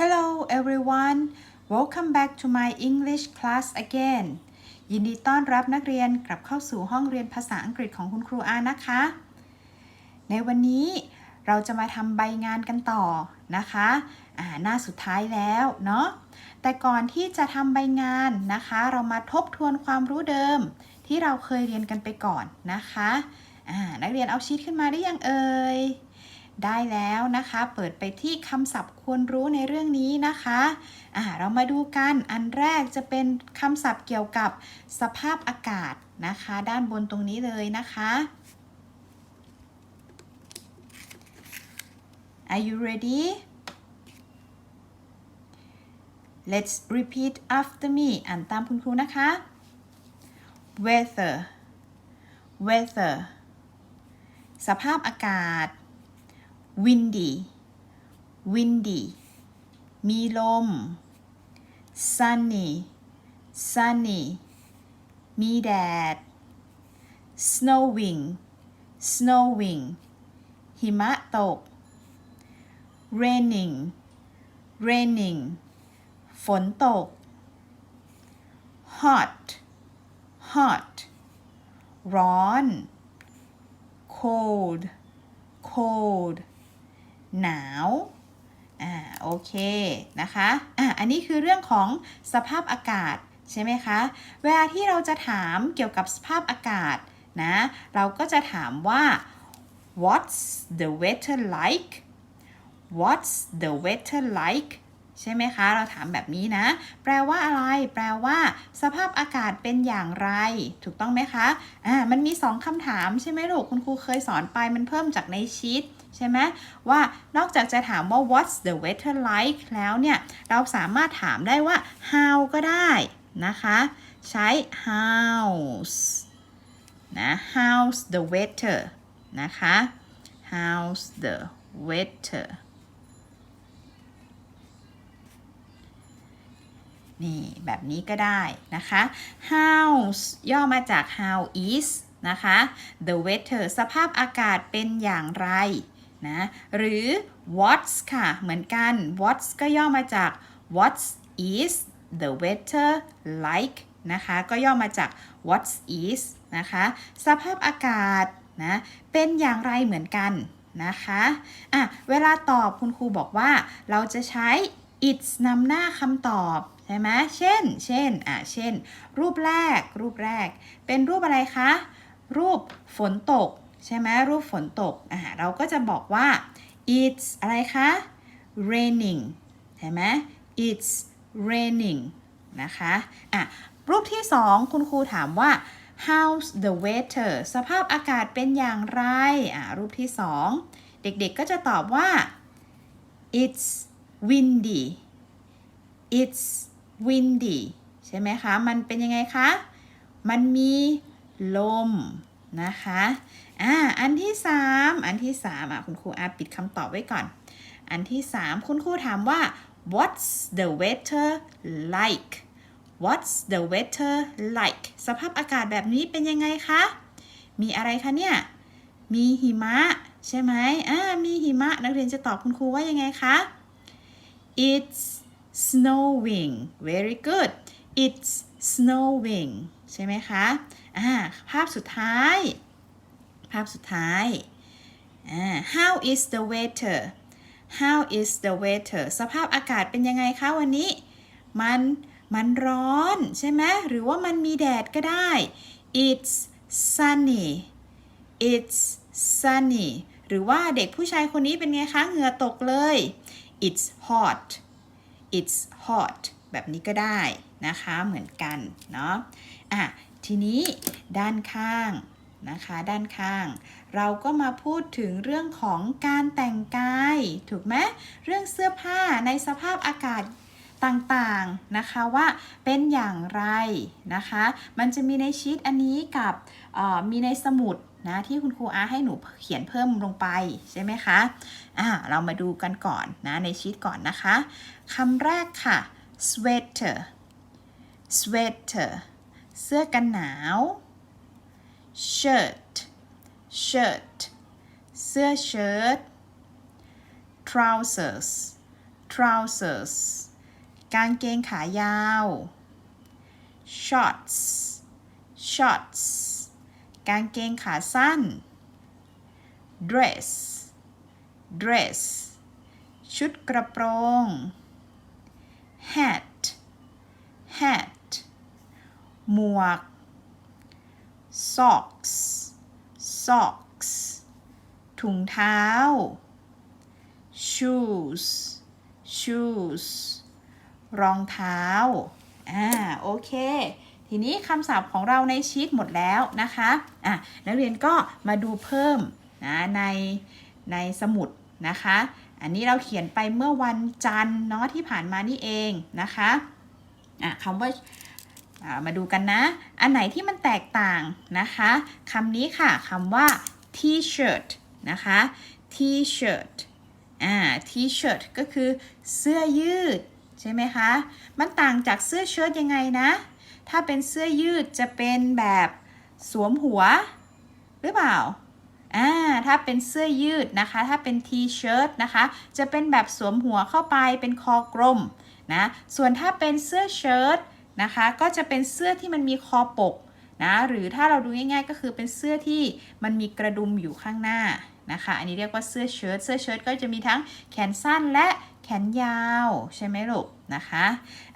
Hello everyone welcome back to my English class again ยินดีต้อนรับนักเรียนกลับเข้าสู่ห้องเรียนภาษาอังกฤษของคุณครูอานะคะ ในวันนี้เราจะมาทำใบงานกันต่อนะคะอ่าหน้าสุดท้ายแล้วเนาะ แต่ก่อนที่จะทำใบงานนะคะ เรามาทบทวนความรู้เดิม ที่เราเคยเรียนกันไปก่อนนะคะอ่านักเรียนเอาชีตขึ้นมาได้ยังเอ่ย ได้แล้วนะคะ เปิดไปที่คำศัพท์ควรรู้ในเรื่องนี้นะคะอ่าเรามาดูกันอันแรกจะเป็นคำศัพท์เกี่ยวกับสภาพอากาศนะคะ ด้านบนตรงนี้เลยนะคะ Are you ready? Let's repeat after me อ่านตามคุณครูนะคะ weather weather สภาพอากาศ windy windy มีลม sunny sunny มีแดด snowing snowing หิมะตก raining raining ฝนตก hot hot ร้อน cold cold หนาว อ่า โอเค นะคะ อ่าอันนี้คือเรื่องของสภาพอากาศใช่ไหมคะ เวลาที่เราจะถามเกี่ยวกับสภาพอากาศนะ เราก็จะถามว่า what's the weather like what's the weather like ใช่ไหมคะ เราถามแบบนี้นะ แปลว่าอะไร แปลว่า สภาพอากาศเป็นอย่างไร ถูกต้องไหมคะ อ่า มันมีสองคำถามใช่ไหมลูก คุณครูเคยสอนไป มันเพิ่มจากในชีต ใช่ไหมว่านอกจากจะถามว่า what's the weather like แล้วเนี่ย เราสามารถถามได้ว่า how ก็ได้นะคะ ใช้ how's นะ how's the weather นะคะ how's the weather นี่ แบบนี้ก็ได้นะคะ how's ย่อมาจาก how is นะคะ the weather สภาพอากาศเป็นอย่างไร นะหรือ what's ค่ะ เหมือนกัน what's ก็ย่อมาจาก what's is the weather like นะคะ ก็ย่อมาจาก what's is นะคะ สภาพอากาศนะ เป็นอย่างไรเหมือนกันนะคะอะเวลาตอบคุณครูบอกว่าเราจะใช้ it's นำหน้าคำตอบใช่ไหมเช่น เช่น อะ เช่น รูปแรก รูปแรก เป็นรูปอะไรคะ รูปฝนตก ใช่ไหมรูปฝนตกอะเราก็จะบอกว่า it's อะไรคะ raining ใช่ไหม it's raining นะคะอะรูปที่สองคุณครูถามว่า how's the weather สภาพอากาศเป็นอย่างไรอะรูปที่สองเด็กๆก็จะตอบว่า it's windy it's windy ใช่ไหมคะ มันเป็นยังไงคะ มันมีลม นะคะอ่าอันที่สามอันที่สามอะคุณครูอาปิดคำตอบไว้ก่อน อันที่สามคุณครูถามว่า what's the weather like what's the weather like สภาพอากาศแบบนี้เป็นยังไงคะ มีอะไรคะเนี่ย มีหิมะ ใช่ไหมอ่ามีหิมะ นักเรียนจะตอบคุณครูว่ายังไงคะ it's snowing very good it's snowing ใช่ไหมคะ อ่าภาพสุดท้าย ภาพสุดท้ายอ่า how is the weather how is the weather สภาพอากาศเป็นยังไงคะวันนี้ มันมันร้อนใช่ไหมหรือว่ามันมีแดดก็ได้ it's sunny it's sunny หรือว่าเด็กผู้ชายคนนี้เป็นไงคะ เหงื่อตกเลย it's hot it's hot แบบนี้ก็ได้นะคะ เหมือนกัน เนาะอะ ทีนี้ด้านข้างนะคะด้านข้าง เราก็มาพูดถึงเรื่องของการแต่งกาย ถูกไหมเรื่องเสื้อผ้าในสภาพอากาศต่างๆนะคะว่าเป็นอย่างไรนะคะ มันจะมีในชีตอันนี้กับมีในสมุดนะที่คุณครูอาให้หนูเขียนเพิ่มลงไปใช่ไหมคะอ่าเรามาดูกันก่อนนะในชีตก่อนนะคะคำแรกค่ะ sweater sweater เสื้อกันหนาว shirt shirt เสื้อเชิ้ต trousers trousers กางเกงขายาว shorts shorts กางเกงขาสั้น dress dress ชุดกระโปรง hat hat หมวก socks socks ถุงเท้า shoes shoes รองเท้า อ่า โอเค ทีนี้คำศัพท์ของเราในชีตหมดแล้วนะคะ อะ นักเรียนก็มาดูเพิ่มนะในในสมุดนะคะ อันนี้เราเขียนไปเมื่อวันจันทร์เนาะที่ผ่านมานี่เองนะคะ อะคำว่าอ่า มาดูกันนะ อันไหนที่มันแตกต่างนะคะคำนี้ค่ะคำว่า t-shirt นะคะ t-shirt อ่า t-shirt ก็คือเสื้อยืด ใช่ไหมคะ มันต่างจากเสื้อเชิ้ตยังไงนะ ถ้าเป็นเสื้อยืดจะเป็นแบบสวมหัว หรือเปล่าอ่าถ้าเป็นเสื้อยืดนะคะ ถ้าเป็น T-shirt นะคะ จะเป็นแบบสวมหัวเข้าไปเป็นคอกลมนะ ส่วนถ้าเป็นเสื้อเชิ้ต นะคะ ก็จะเป็นเสื้อที่มันมีคอปกนะหรือถ้าเราดูง่ายๆ ก็คือเป็นเสื้อที่มันมีกระดุมอยู่ข้างหน้านะคะ อันนี้เรียกว่าเสื้อเชิ้ตเสื้อเชิ้ตก็จะมีทั้งแขนสั้นและแขนยาวใช่ไหมลูกนะคะ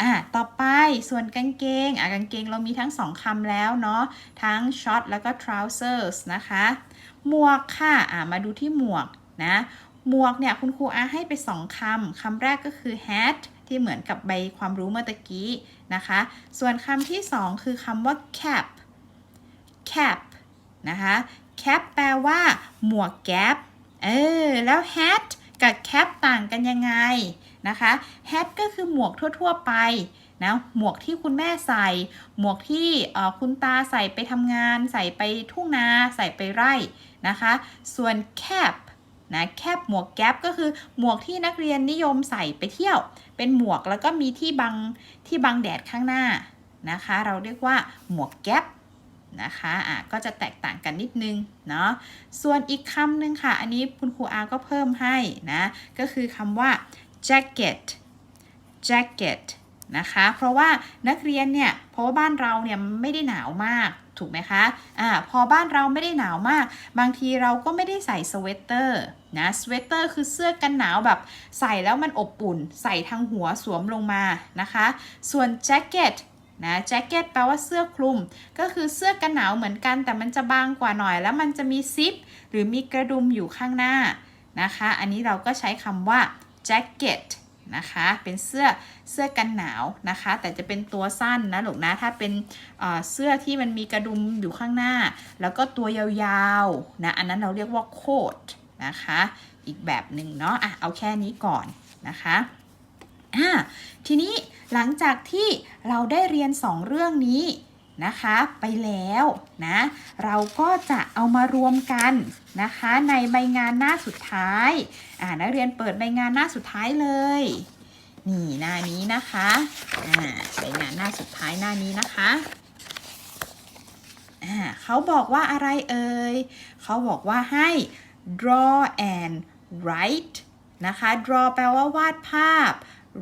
อะต่อไปส่วนกางเกงอะกางเกงเรามีทั้งสองคำแล้วเนาะทั้ง short แล้วก็ trousers นะคะ หมวกค่ะอะมาดูที่หมวกนะหมวกเนี่ยคุณครูอาให้ไปสองคำคำแรกก็คือ hat ที่เหมือนกับใบความรู้เมื่อตะกี้ นะคะ ส่วนคำที่สองคือคำว่า cap cap นะคะ cap แปลว่า หมวกแก๊ปเออ แล้ว hat กับ cap ต่างกันยังไงนะคะ hat ก็คือหมวกทั่ว ๆ ไปนะหมวกที่คุณแม่ใส่ หมวกที่คุณตาใส่ไปทำงาน ใส่ไปทุ่งนา ใส่ไปไร่นะคะ ส่วน cap นะ cap หมวกแก๊ปก็คือหมวกที่นักเรียนนิยมใส่ไปเที่ยว เป็นหมวกแล้วก็มีที่บังที่บังแดดข้างหน้านะคะ เราเรียกว่าหมวกแก๊ปนะคะอะก็จะแตกต่างกันนิดนึงเนาะส่วนอีกคำหนึ่งค่ะ อันนี้คุณครูอาก็เพิ่มให้นะก็คือคำว่า jacket jacket นะคะ เพราะว่านักเรียนเนี่ย เพราะว่าบ้านเราเนี่ยไม่ได้หนาวมาก ถูกไหมคะอ่าพอบ้านเราไม่ได้หนาวมาก บางทีเราก็ไม่ได้ใส่สเวตเตอร์นะสเวตเตอร์คือเสื้อกันหนาวแบบใส่แล้วมันอบอุ่น ใส่ทางหัวสวมลงมานะคะ ส่วนแจ็คเก็ตนะแจ็คเก็ตแปลว่าเสื้อคลุม ก็คือเสื้อกันหนาวเหมือนกัน แต่มันจะบางกว่าหน่อย แล้วมันจะมีซิป หรือมีกระดุมอยู่ข้างหน้านะคะ อันนี้เราก็ใช้คำว่า jacket นะคะ เป็นเสื้อเสื้อกันหนาวนะคะ แต่จะเป็นตัวสั้นนะลูกนะ ถ้าเป็นเสื้อที่มันมีกระดุมอยู่ข้างหน้า แล้วก็ตัวยาวๆนะ อันนั้นเราเรียกว่าโคดนะคะ อีกแบบหนึ่งเนาะ อะ เอาแค่นี้ก่อนนะคะอ่าทีนี้หลังจากที่เราได้เรียน 2 เรื่องนี้ นะคะไปแล้วนะเราก็จะเอามารวมกันนะคะในใบงานหน้าสุดท้ายอ่านักเรียนเปิดใบงานหน้าสุดท้ายเลย นี่หน้านี้นะคะอ่าใบงานหน้าสุดท้ายหน้านี้นะคะอ่าเขาบอกว่าอะไรเอ่ยเขาบอกว่าให้ draw and write นะคะ draw แปลว่าวาดภาพ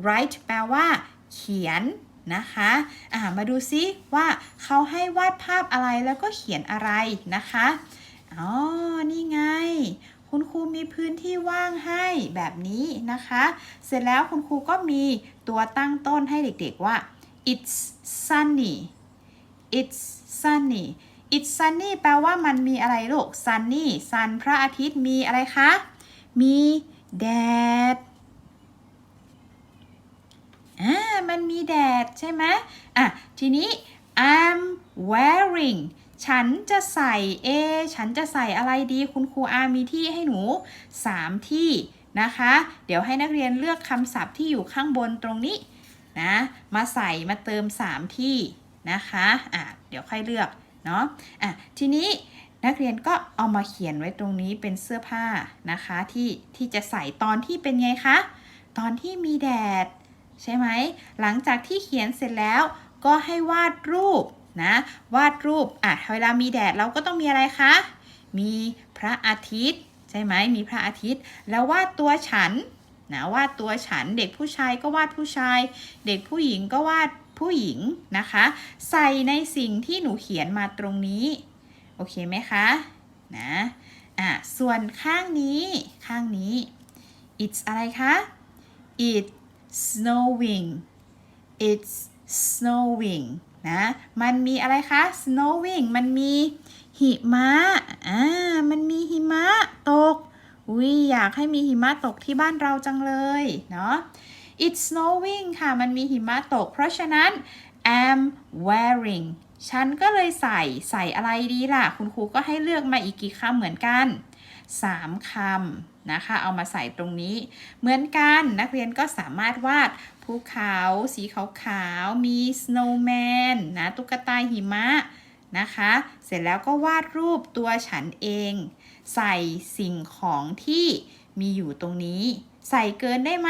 write แปลว่าเขียน นะคะอ่ามาดูซิว่าเขาให้วาดภาพอะไรแล้วก็เขียนอะไรนะคะอ๋อนี่ไง คุณครูมีพื้นที่ว่างให้แบบนี้นะคะ เสร็จแล้วคุณครูก็มีตัวตั้งต้นให้เด็กๆว่า it's sunny it's sunny it's sunny แปลว่ามันมีอะไรลูก sunny sun พระอาทิตย์มีอะไรคะ มีแดด อ่ามันมีแดดใช่ไหมอะทีนี้ I'm wearing ฉันจะใส่เอฉันจะใส่อะไรดี คุณครูอามีที่ให้หนู 3 ที่นะคะ เดี๋ยวให้นักเรียนเลือกคำศัพท์ที่อยู่ข้างบนตรงนี้นะมาใส่มาเติม 3 ที่นะคะอะเดี๋ยวค่อยเลือกเนาะอะทีนี้นักเรียนก็เอามาเขียนไว้ตรงนี้เป็นเสื้อผ้านะคะที่ที่จะใส่ตอนที่เป็นไงคะ ตอนที่มีแดด ใช่ไหมหลังจากที่เขียนเสร็จแล้วก็ให้วาดรูปนะวาดรูปอะเวลามีแดดเราก็ต้องมีอะไรคะ มีพระอาทิตย์ ใช่ไหมมีพระอาทิตย์ แล้ววาดตัวฉันนะวาดตัวฉันเด็กผู้ชายก็วาดผู้ชาย เด็กผู้หญิงก็วาดผู้หญิงนะคะ ใส่ในสิ่งที่หนูเขียนมาตรงนี้ โอเคไหมคะนะอะส่วนข้างนี้ข้างนี้ it's อะไรคะ it snowing it's snowing นะ มันมีอะไรคะ snowing มันมีหิมะ อ่า มันมีหิมะตก อุ้ยอยากให้มีหิมะตกที่บ้านเราจังเลย เนาะ it's snowing ค่ะ มันมีหิมะตก เพราะฉะนั้น am wearing ฉันก็เลยใส่ ใส่อะไรดีล่ะ คุณครูก็ให้เลือกมาอีกกี่คำเหมือนกัน 3คำนะคะ เอามาใส่ตรงนี้ เหมือนกันนักเรียนก็สามารถวาดภูเขาสีขาวๆมี snowman นะตุ๊กตาหิมะนะคะ เสร็จแล้วก็วาดรูปตัวฉันเอง ใส่สิ่งของที่มีอยู่ตรงนี้ ใส่เกินได้ไหม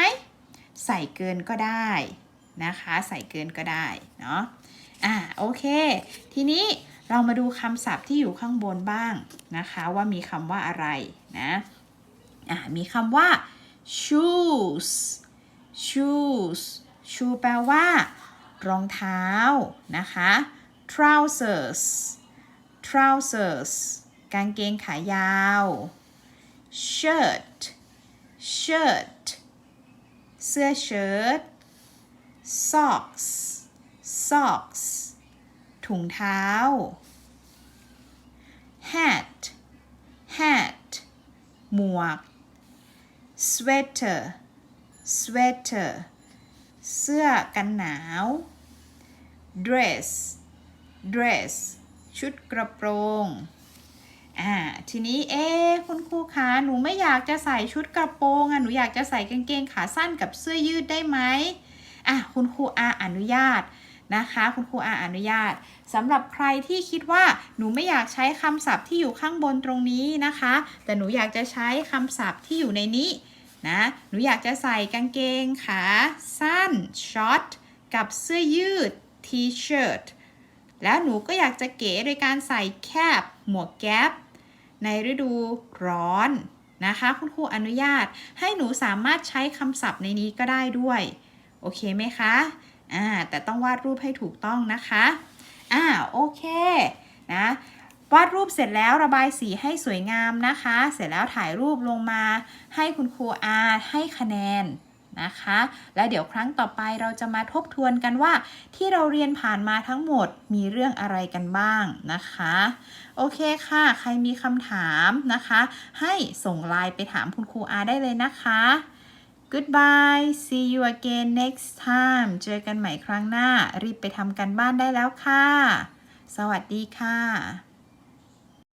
ใส่เกินก็ได้นะคะ ใส่เกินก็ได้เนาะอ่าโอเค ทีนี้ เรามาดูคำศัพท์ที่อยู่ข้างบนบ้างนะคะ ว่ามีคำว่าอะไรนะอ่ามีคำว่า shoes shoes shoe แปลว่า รองเท้านะคะ trousers trousers กางเกงขายาว shirt shirt เสื้อเชิ้ต socks socks ถุงเท้า hat hat หมวก sweater sweater เสื้อกันหนาว dress dress ชุดกระโปรง อ่า ทีนี้ เอ๊คุณครูคะ หนูไม่อยากจะใส่ชุดกระโปรงอะ หนูอยากจะใส่กางเกงขาสั้นกับเสื้อยืดได้ไหมอะ คุณครูอาอนุญาตนะคะ คุณครูอาอนุญาต สำหรับใครที่คิดว่าหนูไม่อยากใช้คำศัพท์ที่อยู่ข้างบนตรงนี้นะคะ แต่หนูอยากจะใช้คำศัพท์ที่อยู่ในนี้นะหนูอยากจะใส่กางเกงขาสั้นช็อตกับเสื้อยืด t-shirt แล้วหนูก็อยากจะเก๋โดยการใส่แคปหมวกแก๊ปในฤดูร้อนนะคะคุณครูอนุญาตให้หนูสามารถใช้คำศัพท์ในนี้ก็ได้ด้วย โอเคไหมคะอ่าแต่ต้องวาดรูปให้ถูกต้องนะคะ อ่าโอเคนะวาดรูปเสร็จแล้วระบายสีให้สวยงามนะคะ เสร็จแล้วถ่ายรูปลงมาให้คุณครูอาให้คะแนนนะคะ แล้วเดี๋ยวครั้งต่อไปเราจะมาทบทวนกันว่า ที่เราเรียนผ่านมาทั้งหมดมีเรื่องอะไรกันบ้างนะคะ โอเคค่ะ ใครมีคำถามนะคะ ให้ส่งไลน์ไปถามคุณครูอาได้เลยนะคะ Goodbye see you again next time เจอกันใหม่ครั้งหน้า รีบไปทำกันบ้านได้แล้วค่ะ สวัสดีค่ะ